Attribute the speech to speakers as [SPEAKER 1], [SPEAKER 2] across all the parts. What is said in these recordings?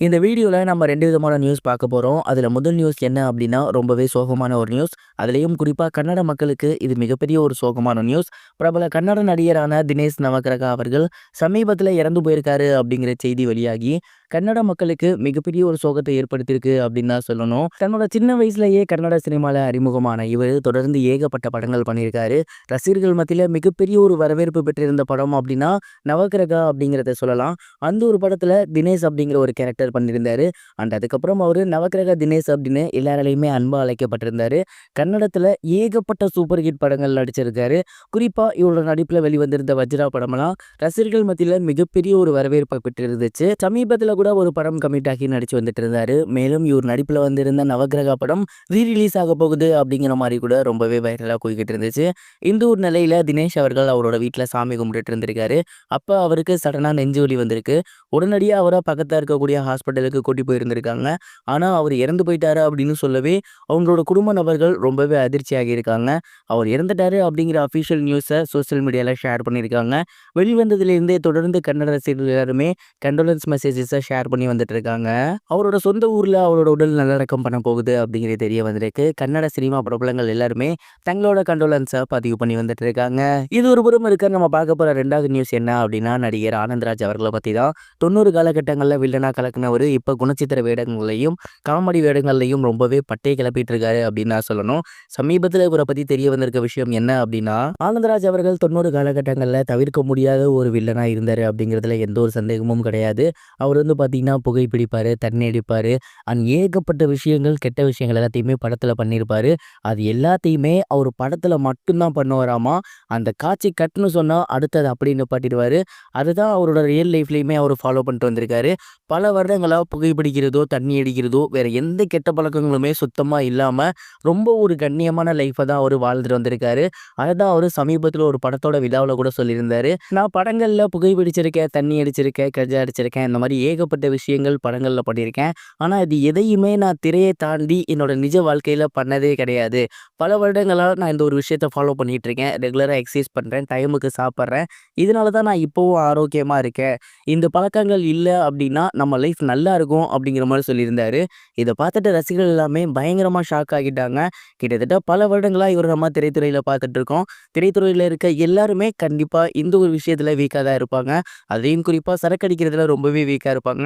[SPEAKER 1] இந்த வீடியோவில் நம்ம ரெண்டு விதமான நியூஸ் பார்க்க போகிறோம் அதில் முதல் நியூஸ் என்ன அப்படின்னா ரொம்பவே சோகமான ஒரு நியூஸ் அதுலேயும் குறிப்பாக கன்னட மக்களுக்கு இது மிகப்பெரிய ஒரு சோகமான நியூஸ் பிரபல கன்னட நடிகரான தினேஷ் நவகரகா அவர்கள் சமீபத்தில் இறந்து போயிருக்காரு அப்படிங்கிற செய்தி வெளியாகி கன்னட மக்களுக்கு மிகப்பெரிய ஒரு சோகத்தை ஏற்படுத்தியிருக்கு அப்படின்னு தான் சொல்லணும். தன்னோட சின்ன வயசுலயே கன்னட சினிமாவில் அறிமுகமான இவர் தொடர்ந்து ஏகப்பட்ட படங்கள் பண்ணியிருக்காரு. ரசிகர்கள் மத்தியில் மிகப்பெரிய ஒரு வரவேற்பு பெற்றிருந்த படம் அப்படின்னா நவக்கிரகா அப்படிங்கிறத சொல்லலாம். அந்த ஒரு படத்தில் தினேஷ் அப்படிங்கிற ஒரு கேரக்டர் பண்ணியிருந்தாரு. அண்ட் அதுக்கப்புறம் அவர் நவக்கிரக தினேஷ் அப்படின்னு எல்லாராலையுமே அன்பாக அழைக்கப்பட்டிருந்தாரு. கன்னடத்தில் ஏகப்பட்ட சூப்பர் ஹிட் படங்கள் நடிச்சிருக்காரு. குறிப்பாக இவரோட நடிப்பில் வெளிவந்திருந்த வஜ்ரா படமெல்லாம் ரசிகர்கள் மத்தியில் மிகப்பெரிய ஒரு வரவேற்பை பெற்றிருந்துச்சு. சமீபத்தில் கூட ஒரு படம் கமிட் ஆகி நடிச்சு வந்துட்டு இருந்தாரு. மேலும் இவர் நடிப்பில் வந்திருந்த நவக்கிரகா படம் ரீ ரிலீஸ் ஆக போகுது அப்படிங்கிற மாதிரி கூட ரொம்பவே வைரலாக போய்கிட்டு இருந்துச்சு. இந்த ஒரு நிலையில் தினேஷ் அவர்கள் அவரோட வீட்டில் சாமி கும்பிட்டு இருந்திருக்காரு. அப்போ அவருக்கு சடனாக நெஞ்சு வலி வந்திருக்கு. உடனடியாக அவரை பக்கத்தில் இருக்கக்கூடிய ஹாஸ்பிட்டலுக்கு கூட்டி போயிருந்திருக்காங்க. ஆனால் அவர் இறந்து போயிட்டாரு அப்படின்னு சொல்லவே அவங்களோட குடும்ப நபர்கள் ரொம்பவே அதிர்ச்சியாகி இருக்காங்க அவர் இறந்துட்டாரு அப்படிங்கிற அஃபிஷியல் நியூஸை சோஷியல் மீடியாவில் ஷேர் பண்ணியிருக்காங்க. வெளிவந்ததுலேருந்தே தொடர்ந்து கன்னட ரசிகர்கள் எல்லாருமே கண்டோலன்ஸ் மெசேஜஸை ஷேர் பண்ணி வந்துட்டு இருக்காங்க அவரோட சொந்த ஊரில் அவரோட உடல் நல்லடக்கம் பண்ண போகுது அப்படிங்கிறது தெரிய வந்திருக்கு. கன்னட சினிமா பிரபலங்கள் எல்லாருமே தங்களோட கண்டோலன்ஸை பதிவு பண்ணி வந்துட்டு இருக்காங்க இது ஒரு புறம் இருக்க நம்ம பார்க்க போகிற ரெண்டாவது நியூஸ் என்ன அப்படின்னா நடிகர் ஆனந்த்ராஜ் அவர்களை பற்றி தான். தொண்ணூறு காலகட்டங்களில் வில்லனாக கலக்குனவர் இப்போ குணச்சித்திர வேடங்களையும் காமெடி வேடங்கள்லையும் ரொம்பவே பட்டை கிளப்பிட்டு இருக்காரு அப்படின்னு நான் சொல்லணும். சமீபத்தில் இவரை பற்றி தெரிய வந்திருக்க விஷயம் என்ன அப்படின்னா ஆனந்தராஜ் அவர்கள் தொண்ணூறு காலகட்டங்களில் தவிர்க்க முடியாத ஒரு வில்லனாக இருந்தார் அப்படிங்கிறதுல எந்த ஒரு சந்தேகமும் கிடையாது. அவர் வந்து பார்த்தீங்கன்னா புகைப்பிடிப்பார் தண்ணி அடிப்பார் அண்ட் ஏகப்பட்ட விஷயங்கள் கெட்ட விஷயங்கள் எல்லாத்தையுமே படத்தில் பண்ணியிருப்பார் அது எல்லாத்தையுமே அவர் படத்தில் மட்டும்தான் பண்ணுவாராமா? அந்த காட்சி கட்டுன்னு சொன்னால் அடுத்தது அப்படி நிப்பாட்டிடுவார். அதுதான் அவரோட ரியல் லைஃப்லையுமே அவர் ஃபாலோ பண்ணிட்டு வந்திருக்காரு. பல வருடங்களாக புகைப்பிடிக்கிறதோ தண்ணி அடிக்கிறதோ வேறு எந்த கெட்ட பழக்கங்களுமே சுத்தமாக இல்லாமல் ரொம்ப ஒரு கண்ணியமான லைஃப்பை தான் அவர் வாழ்ந்துட்டு வந்திருக்காரு. அதுதான் அவர் சமீபத்தில் ஒரு படத்தோட விழாவில் கூட சொல்லியிருந்தார். நான் படங்களில் புகைப்பிடிச்சிருக்கேன் தண்ணி அடிச்சிருக்கேன் கஜா அடிச்சிருக்கேன் இந்த மாதிரி ஏகப்பட்ட விஷயங்கள் படங்களில் பண்ணியிருக்கேன். ஆனால் இது எதையுமே நான் திரையை தாண்டி என்னோட நிஜ வாழ்க்கையில் பண்ணதே கிடையாது. பல வருடங்களாக நான் இந்த ஒரு விஷயத்தை ஃபாலோ பண்ணிகிட்டு இருக்கேன் ரெகுலராக எக்ஸசைஸ் பண்ணுறேன் டைமுக்கு சாப்பிட்றேன். இதனால தான் நான் இப்போவும் ஆரோக்கியமாக இருக்கேன். இந்த பழக்கங்கள் இல்லை அப்படின்னா நம்ம லைஃப் நல்லா இருக்கும் அப்படிங்கிற மாதிரி சொல்லியிருந்தார். இதை பார்த்துட்டு ரசிகர்கள் எல்லாமே பயங்கரமாக ஷாக் ஆகிட்டாங்க. கிட்டத்தட்ட பல வருடங்களாக இவர் நம்ம திரைத்துறையில் பார்த்துட்டு இருக்கோம் திரைத்துறையில் இருக்க எல்லாருமே கண்டிப்பாக இந்த ஒரு விஷயத்தில் வீக்காக தான் இருப்பாங்க. அதையும் குறிப்பாக சரக்கு அடிக்கிறதுல ரொம்பவே வீக்காக இருப்பாங்க.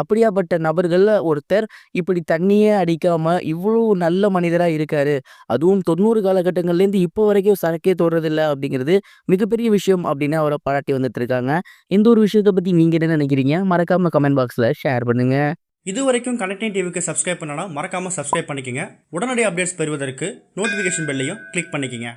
[SPEAKER 1] அப்படியாப்பட்ட நபர்களில் ஒருத்தர் இப்படி தண்ணியே அடிக்காமல் இவ்வளோ நல்ல மனிதராக இருக்காரு. அதுவும் தொண்ணூறு காலகட்டங்கள்லேருந்து இப்போ வரைக்கும் சரக்கே தோடுறதில்ல அப்படிங்கிறது மிகப்பெரிய விஷயம் அப்படின்னு அவரை பாராட்டி வந்துட்டு இருக்காங்க இந்த ஒரு விஷயத்தை பற்றி நீங்கள் என்ன நினைக்கிறீங்க? மறக்காமல் கமெண்ட் பாக்ஸில் ஷேர் பண்ணுங்கள்
[SPEAKER 2] இது வரைக்கும் கனெக்டிங் டிவிக்கு சப்ஸ்கிரைப் பண்ணனா மறக்காமல் சப்ஸ்கிரைப் பண்ணிக்கங்க. உடனடி அப்டேட்ஸ் பெறுவதற்கு நோட்டிஃபிகேஷன் பெல்லையும் கிளிக் பண்ணிக்கங்க.